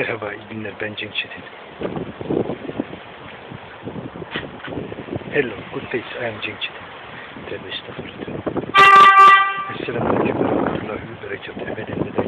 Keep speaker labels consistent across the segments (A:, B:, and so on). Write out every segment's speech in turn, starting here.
A: Merhaba, iyi günler. Ben Cenk Çetin. Hello, good days. I am Cenk Çetin. Tövbe estağfurullah. Esselamu Aleyküm ve Rahmetullahi ve Berekatuhu. Efendim de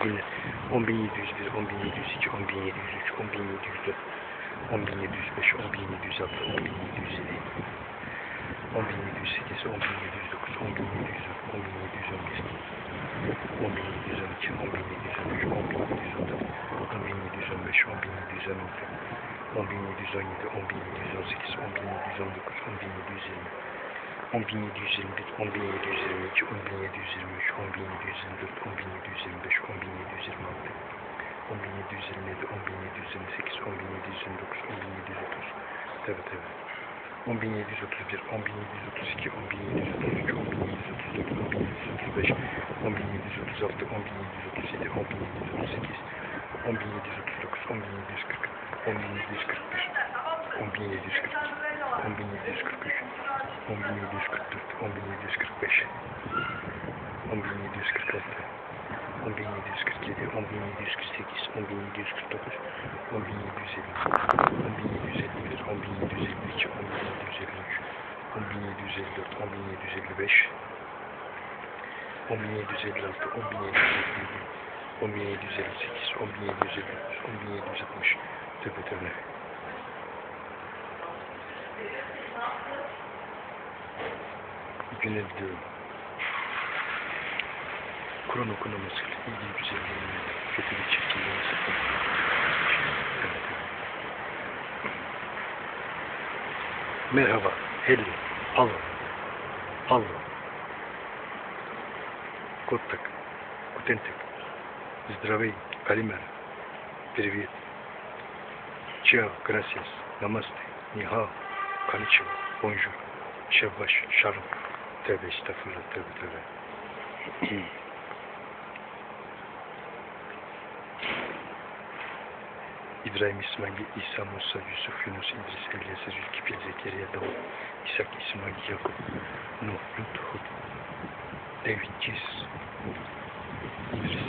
A: kombine, kombine dus, dus kombine dus iets, kombine dus iets, kombine dus dat, kombine dus beş, kombine dus dat, kombine dus dit, kombine dus sekiz, kombine dus dokuz, kombine dus dört, kombine dus on beş, kombine dus on iki, kombine dus on üç, kombine dus on dört, kombine dus on beş, kombine dus on altı, kombine dus on yedi, kombine dus on sekiz, kombine dus on dokuz, kombine dus yirmi tabi tabi. 10.731, 10.732, 10.733, 10.734, 10.735, 10.736, 10.737, 10.738, 10.739, 10.740, 10.741, 10.742, 10743 10744 10745 10746 10747 10748 10749 10750 10751 10752 10753 10754 10755 10756 10757 10758 10759 1760, tabi tabi. Güne diliyorum. Kur'an okunaması, iyi güzel görünüyor. Kötü bir çirkinliğine sakın. Evet. Merhaba, hello, alo, alo. Kotak, кутентик, здравей, калимер, привет, чао, gracias, намасте, нихао, Kaniçim, bonjour, şevvaş, şarım. Tövbe estağfurullah, tövbe tövbe. İbrahim, İsmail, İsa, Musa, Yusuf, Yunus, İdris, Eliezer, Ülkipil, Zekeriya, Davut, İshak, İsmail, Yakup, Nuh, Lut, Hud, David, Cis, İdris,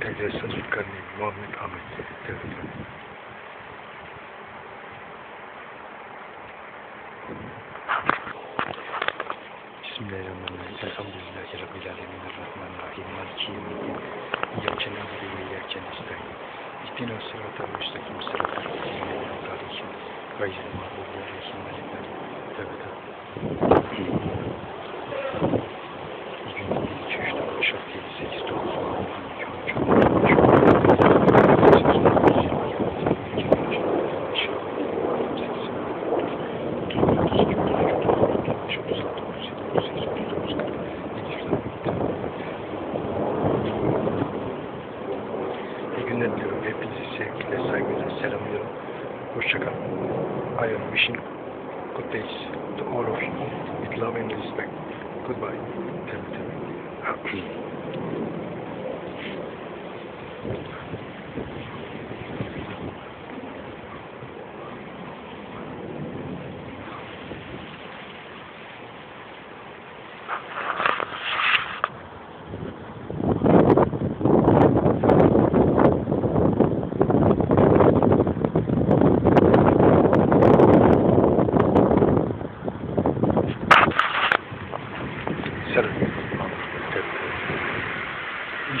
A: Eliezer, Zülkarneyn, Muhammed, Ahmet, tövbe tövbe. Bismillahirrahmanirrahim. Elhamdülillahi Rabbil alemin. Errahmanirrahim. Maliki yevmiddin. İyyâke na'budu ve iyyâke nestaîn. İhdina sıratal müstakim sıratal lezîne en'amte aleyhim. Gayril mağdûbi aleyhim İyi günler diliyorum. Hepinizi sevgiyle, saygıyla selamlıyorum. Hoşçakalın. I am wishing good days to all of you with love and respect. Goodbye. Tabii tabii.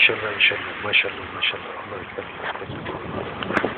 A: شاء الله إن شاء الله ما شاء الله ما شاء الله. الله يكرمك.